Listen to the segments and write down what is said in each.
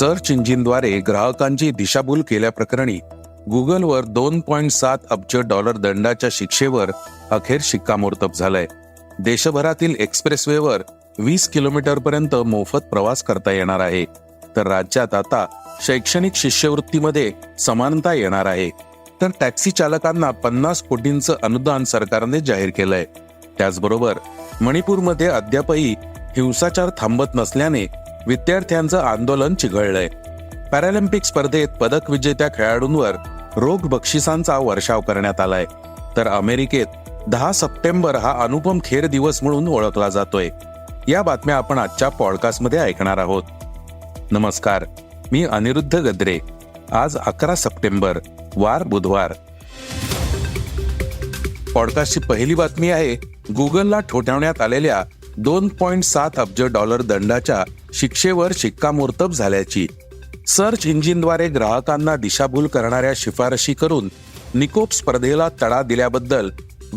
Search इंजिनद्वारे ग्राहकांची दिशाभूल केल्याप्रकरणी गुगलवर दोन पॉईंट सात अब्ज डॉलर दंडाच्या शिक्षेवर अखेर शिक्कामोर्तब झालंय. देशभरातील एक्सप्रेसवेवर वीस किलोमीटरपर्यंत मोफत प्रवास करता येणार आहे. तर राज्यात आता शैक्षणिक शिष्यवृत्तीमध्ये समानता येणार आहे. तर टॅक्सी चालकांना पन्नास कोटींचं अनुदान सरकारने जाहीर केलंय. त्याचबरोबर मणिपूरमध्ये अद्यापही हिंसाचार थांबत नसल्याने विद्यार्थ्यांचं आंदोलन चिघळलंय. पॅरालिम्पिक स्पर्धेत पदक विजेत्या खेळाडूंवर रोख बक्षिसांचा वर्षाव करण्यात आलाय. तर अमेरिकेत दहा सप्टेंबर हा अनुपम खेर दिवस म्हणून ओळखला जातोय. या बातम्या आपण आजच्या पॉडकास्टमध्ये ऐकणार आहोत. नमस्कार मी अनिरुद्ध गद्रे. आज अकरा सप्टेंबर वार बुधवार. पॉडकास्टची पहिली बातमी आहे गुगलला ठोठावण्यात आलेल्या दोन पॉइंट सात अब्ज डॉलर दंडाच्या शिक्षेवर शिक्कामोर्तब झाल्याची. सर्च इंजिनद्वारे ग्राहकांना दिशाभूल करणाऱ्या शिफारशी करून निकोप स्पर्धेला तडा दिल्याबद्दल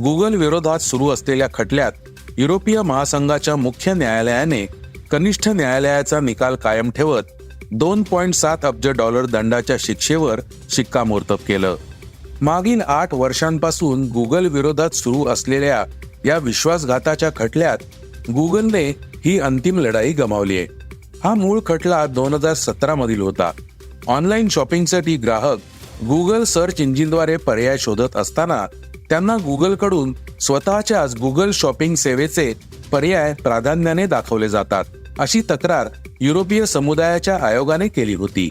गुगल विरोधात सुरू असलेल्या खटल्यात युरोपीय महासंघाच्या मुख्य न्यायालयाने कनिष्ठ न्यायालयाचा निकाल कायम ठेवत दोन पॉइंट सात अब्ज डॉलर दंडाच्या शिक्षेवर शिक्कामोर्तब केलं. मागील आठ वर्षांपासून गुगल विरोधात सुरू असलेल्या या विश्वासघाताच्या खटल्यात गुगलने ही अंतिम लढाई गमावली आहे. हा मूळ खटला दोन हजार सतरा मधील होता. ऑनलाईन शॉपिंगसाठी ग्राहक गुगल सर्च इंजिनद्वारे पर्याय शोधत असताना त्यांना गुगलकडून स्वतःच्याच गुगल शॉपिंग सेवेचे पर्याय प्राधान्याने दाखवले जातात अशी तक्रार युरोपीय समुदायाच्या आयोगाने केली होती.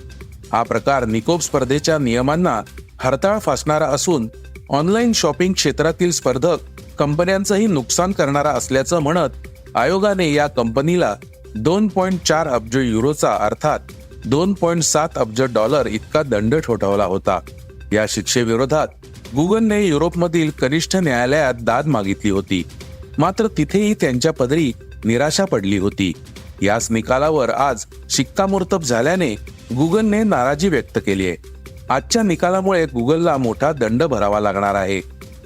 हा प्रकार निकोप स्पर्धेच्या नियमांना हरताळ फासणारा असून ऑनलाईन शॉपिंग क्षेत्रातील स्पर्धक कंपन्यांचंही नुकसान करणारा असल्याचं म्हणत आयोगाने या कंपनीला दोन पॉईंट चार अब्ज युरोचा अर्थात दोन पॉईंट सात अब्ज डॉलर इतका दंड ठोठावला होता. या शिक्षेविरोधात गुगलने युरोपमधील कनिष्ठ न्यायालयात दाद मागितली होती. मात्र तिथेही त्यांच्या पदरी निराशा पडली होती. याच निकालावर आज शिक्कामोर्तब झाल्याने गुगलने नाराजी व्यक्त केली आहे. आजच्या निकालामुळे गुगलला मोठा दंड भरावा लागणार आहे.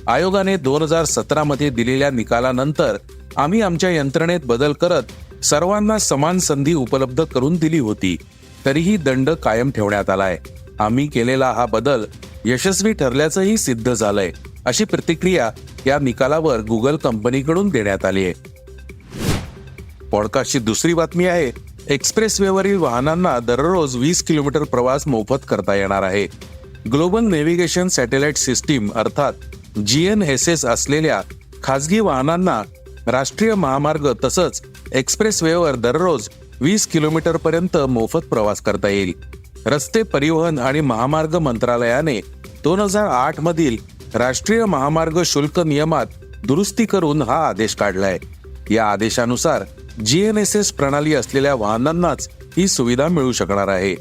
आयोगाने दोन हजार सतरा मध्ये दिलेल्या निकालानंतर आम्ही आमच्या यंत्रणेत बदल करत सर्वांना समान संधी उपलब्ध करून दिली होती. तरीही दंड कायम ठेवण्यात आलाय. आम्ही केलेला हा बदल यशस्वी ठरल्याचंही सिद्ध झालंय अशी प्रतिक्रिया या निकालावर गुगल कंपनीकडून देण्यात आली आहे. पॉडकास्टची दुसरी बातमी आहे एक्सप्रेस वेवरील वाहनांना दररोज वीस किलोमीटर प्रवास मोफत करता येणार आहे. ग्लोबल नेव्हिगेशन सॅटेलाइट सिस्टीम अर्थात जीएन एस एस असलेल्या खासगी वाहनांना राष्ट्रीय महामार्ग तसंच एक्सप्रेस वेवर दररोज वीस किलोमीटर पर्यंत मोफत प्रवास करता येईल. रस्ते परिवहन आणि महामार्ग मंत्रालयाने दोन हजार आठ मधील राष्ट्रीय महामार्ग शुल्क नियमात दुरुस्ती करून हा आदेश काढलाय. या आदेशानुसार जीएनएसएस प्रणाली असलेल्या वाहनांनाच ही सुविधा मिळू शकणार आहे.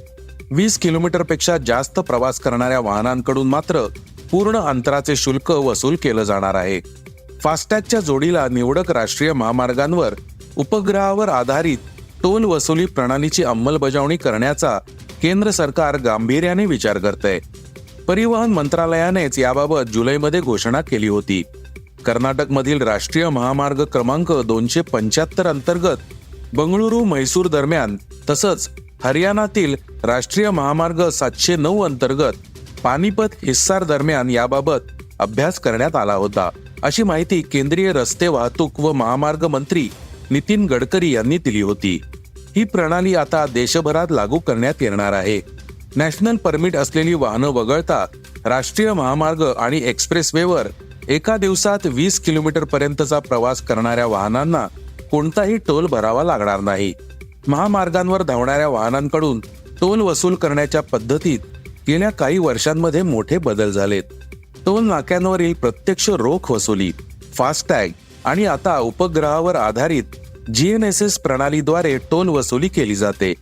वीस किलोमीटरपेक्षा जास्त प्रवास करणाऱ्या वाहनांकडून मात्र पूर्ण अंतराचे शुल्क वसूल केलं जाणार आहे. फास्टॅगच्या जोडीला निवडक राष्ट्रीय महामार्गांवर उपग्रहावर आधारित टोल वसुली प्रणालीची अंमलबजावणी करण्याचा केंद्र सरकार गांभीर्याने विचार करतंय. परिवहन मंत्रालयानेच याबाबत जुलैमध्ये घोषणा केली होती. कर्नाटकमधील राष्ट्रीय महामार्ग क्रमांक दोनशे पंच्याहत्तर अंतर्गत बंगळुरू म्हैसूर दरम्यान तसंच हरियाणातील राष्ट्रीय महामार्ग सातशे नऊ अंतर्गत पानिपत हिस्सार दरम्यान याबाबत अभ्यास करण्यात आला होता. अशी माहिती केंद्रीय रस्ते वाहतूक व महामार्ग मंत्री नितीन गडकरी यांनी दिली होती. ही प्रणाली आता देशभरात लागू करण्यात येणार आहे. नॅशनल परमिट असलेली वाहनं वगळता राष्ट्रीय महामार्ग आणि एक्सप्रेस वेवर एका दिवसात वीस किलोमीटर पर्यंतचा प्रवास करणाऱ्या वाहनांना कोणताही टोल भरावा लागणार नाही. महामार्गांवर धावणाऱ्या वाहनांकडून टोल वसूल करण्याच्या पद्धतीत गेल्या काही वर्षांमध्ये मोठे बदल झालेत. टोल नाक्यांवरील प्रत्यक्ष रोख वसुली फास्टॅग आणि आता उपग्रहावर आधारित जीएनएसएस प्रणालीद्वारे टोल वसुली केली जाते.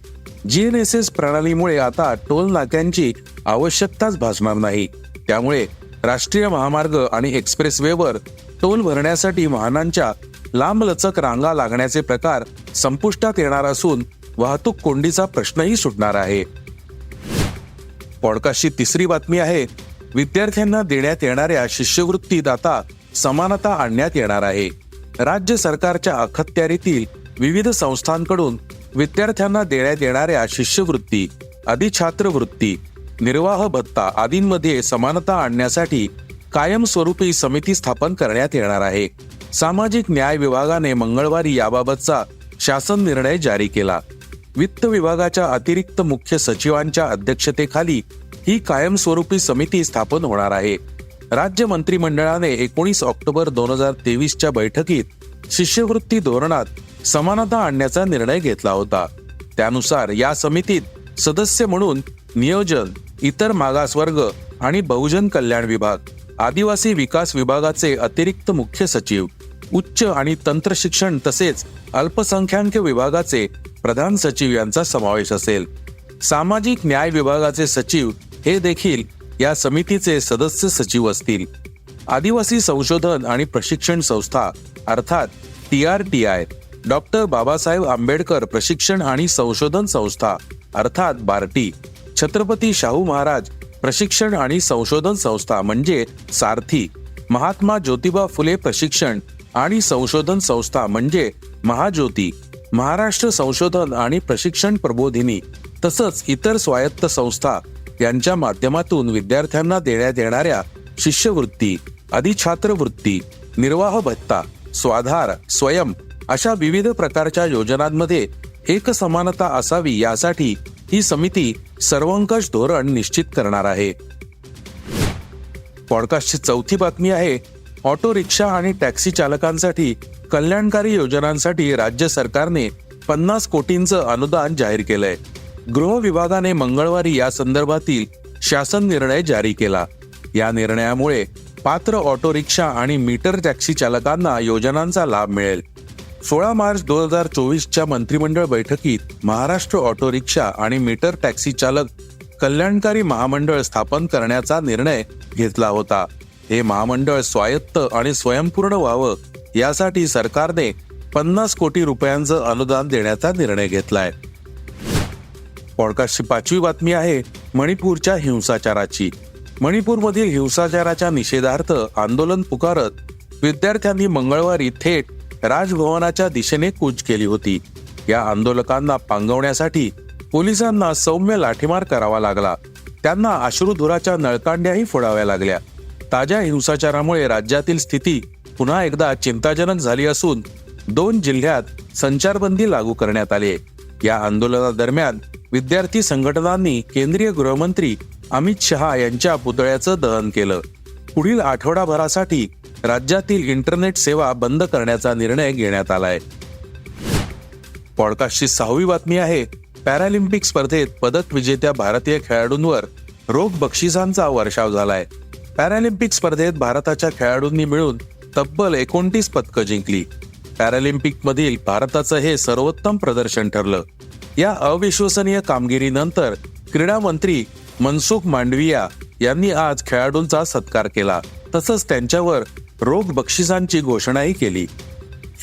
जीएनएसएस प्रणालीमुळे आता टोल नाक्यांची आवश्यकताच भासणार नाही. त्यामुळे राष्ट्रीय महामार्ग आणि एक्सप्रेस वेवर टोल भरण्यासाठी वाहनांच्या लांबलचक रांगा लागण्याचे प्रकार संपुष्टात येणार असून वाहतूक कोंडीचा प्रश्नही सुटणार आहे. पॉडकास्टची तिसरी बातमी आहे विद्यार्थ्यांना देण्यात येणाऱ्या शिष्यवृत्तीदाता समानता आणण्यात येणार आहे. राज्य सरकारच्या अखत्यारीतील विविध संस्थांकडून विद्यार्थ्यांना देण्यात येणाऱ्या शिष्यवृत्ती अधिछात्रवृत्ती निर्वाह भत्ता आदींमध्ये समानता आणण्यासाठी कायमस्वरूपी समिती स्थापन करण्यात येणार आहे. सामाजिक न्याय विभागाने मंगळवारी याबाबतचा शासन निर्णय जारी केला. वित्त विभागाच्या अतिरिक्त मुख्य सचिवांच्या अध्यक्षतेखाली ही कायमस्वरूपी समिती स्थापन होणार आहे. राज्य मंत्रिमंडळाने एकोणीस ऑक्टोबर दोन हजार तेवीसच्या बैठकीत शिष्यवृत्ती धोरणात समानता आणण्याचा निर्णय घेतला होता. त्यानुसार या समितीत सदस्य म्हणून नियोजन इतर मागासवर्ग आणि बहुजन कल्याण विभाग आदिवासी विकास विभागाचे अतिरिक्त मुख्य सचिव उच्च आणि तंत्र शिक्षण तसेच अल्पसंख्याक विभागाचे प्रधान सचिव यांचा समावेश असेल. सामाजिक न्याय विभागाचे सचिव हे देखील या समितीचे सदस्य सचिव असतील. आदिवासी संशोधन आणि प्रशिक्षण संस्था अर्थात T R T I doctor Babasaheb Ambedkar प्रशिक्षण आणि संशोधन संस्था अर्थात बार्टी छत्रपती शाहू महाराज प्रशिक्षण आणि संशोधन संस्था म्हणजे सारथी महात्मा ज्योतिबा फुले प्रशिक्षण आणि संशोधन संस्था म्हणजे महाज्योती महाराष्ट्र संशोधन आणि प्रशिक्षण प्रबोधिनी तसंच इतर स्वायत्त संस्था यांच्या माध्यमातून विद्यार्थ्यांना देण्यात येणाऱ्या शिष्यवृत्ती अधिछात्रवृत्ती निर्वाह भत्ता स्वाधार स्वयं अशा विविध प्रकारच्या योजनांमध्ये एक समानता असावी यासाठी ही समिती सर्वंकष धोरण निश्चित करणार आहे. पॉडकास्टची चौथी बातमी आहे ऑटो रिक्षा आणि टॅक्सी चालकांसाठी कल्याणकारी योजनांसाठी राज्य सरकारने पन्नास कोटींचं अनुदान जाहीर केलंय. गृह विभागाने मंगळवारी या संदर्भातील शासन निर्णय जारी केला. या निर्णयामुळे पात्र ऑटो रिक्षा आणि मीटर टॅक्सी चालकांना योजनांचा लाभ मिळेल. सोळा मार्च दोन हजार चोवीसच्या मंत्रिमंडळ बैठकीत महाराष्ट्र ऑटो रिक्षा आणि मीटर टॅक्सी चालक कल्याणकारी महामंडळ स्थापन करण्याचा निर्णय घेतला होता. हे महामंडळ स्वायत्त आणि स्वयंपूर्ण व्हावं यासाठी सरकारने पन्नास कोटी रुपयांचं अनुदान देण्याचा निर्णय घेतलाय. पॉडकास्टची पाचवी बातमी आहे मणिपूरच्या हिंसाचाराची. मणिपूरमधील हिंसाचाराच्या निषेधार्थ आंदोलन पुकारत विद्यार्थ्यांनी मंगळवारी थेट राजभवनाच्या दिशेने कूच केली होती. या आंदोलकांना पांगवण्यासाठी पोलिसांना सौम्य लाठीमार करावा लागला. त्यांना अश्रुधुराच्या नळकांड्याही फोडाव्या लागल्या. ताज्या हिंसाचारामुळे राज्यातील स्थिती पुन्हा एकदा चिंताजनक झाली असून दोन जिल्ह्यात संचारबंदी लागू करण्यात आली या आंदोलनादरम्यान विद्यार्थी संघटनांनी केंद्रीय गृहमंत्री अमित शहा यांच्या पुतळ्याचं दहन केलं. पुढील आठवडाभरासाठी राज्यातील इंटरनेट सेवा बंद करण्याचा निर्णय घेण्यात आलाय. पॉडकास्टची सहावी बातमी आहे पॅरालिम्पिक स्पर्धेत पदक विजेत्या भारतीय खेळाडूंवर रोख बक्षिसांचा वर्षाव झालाय. पॅरालिम्पिक स्पर्धेत भारताच्या खेळाडूंनी मिळून तब्बल एकोणतीस पदकं जिंकली. पॅरालिम्पिक मधील भारताचं हे सर्वोत्तम प्रदर्शन ठरलं. या अविश्वसनीय कामगिरीनंतर क्रीडा मंत्री मनसुख मांडविया यांनी आज खेळाडूंचा सत्कार केला. तसंच त्यांच्यावर रोख बक्षिसांची घोषणाही केली.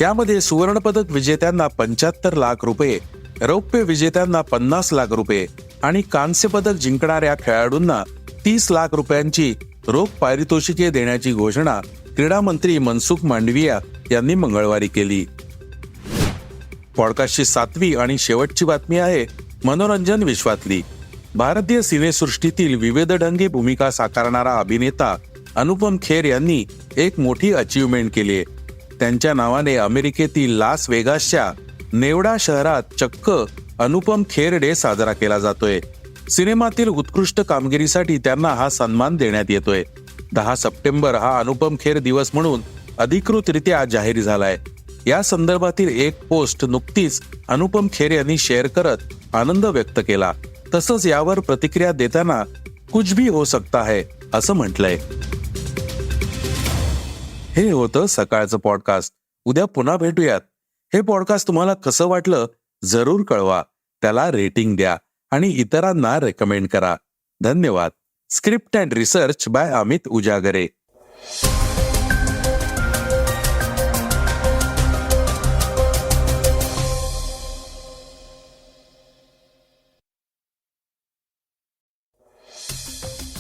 यामध्ये सुवर्णपदक विजेत्यांना पंच्याहत्तर लाख रुपये रौप्य विजेत्यांना पन्नास लाख रुपये आणि कांस्य पदक जिंकणाऱ्या खेळाडूंना तीस लाख रुपयांची रोख पारितोषिके देण्याची घोषणा क्रीडा मंत्री मनसुख मांडविया यांनी मंगळवारी केली. पॉडकास्टची सातवी आणि शेवटची बातमी आहे मनोरंजन विश्वातली. भारतीय सिनेसृष्टीतील विविधढंगी भूमिका साकारणारा अभिनेता अनुपम खेर यांनी एक मोठी अचीवमेंट केली आहे. त्यांच्या नावाने अमेरिकेतील लास वेगासच्या नेवडा शहरात चक्क अनुपम खेर डे साजरा केला जातोय. सिनेमातील उत्कृष्ट कामगिरीसाठी त्यांना हा सन्मान देण्यात येतोय. दहा सप्टेंबर हा अनुपम खेर दिवस म्हणून अधिकृतरित्या जाहीर झालाय. या संदर्भातील एक पोस्ट नुकतीच अनुपम खेर यांनी शेअर करत आनंद व्यक्त केला. तसंच यावर प्रतिक्रिया देताना कुछ भी हो सकता है असं म्हटलंय. हे होतं सकाळचं पॉडकास्ट. उद्या पुन्हा भेटूयात. हे पॉडकास्ट तुम्हाला कसं वाटलं जरूर कळवा. त्याला रेटिंग द्या आणि इतरांना रेकमेंड करा. धन्यवाद. Script and research by Amit Ujagare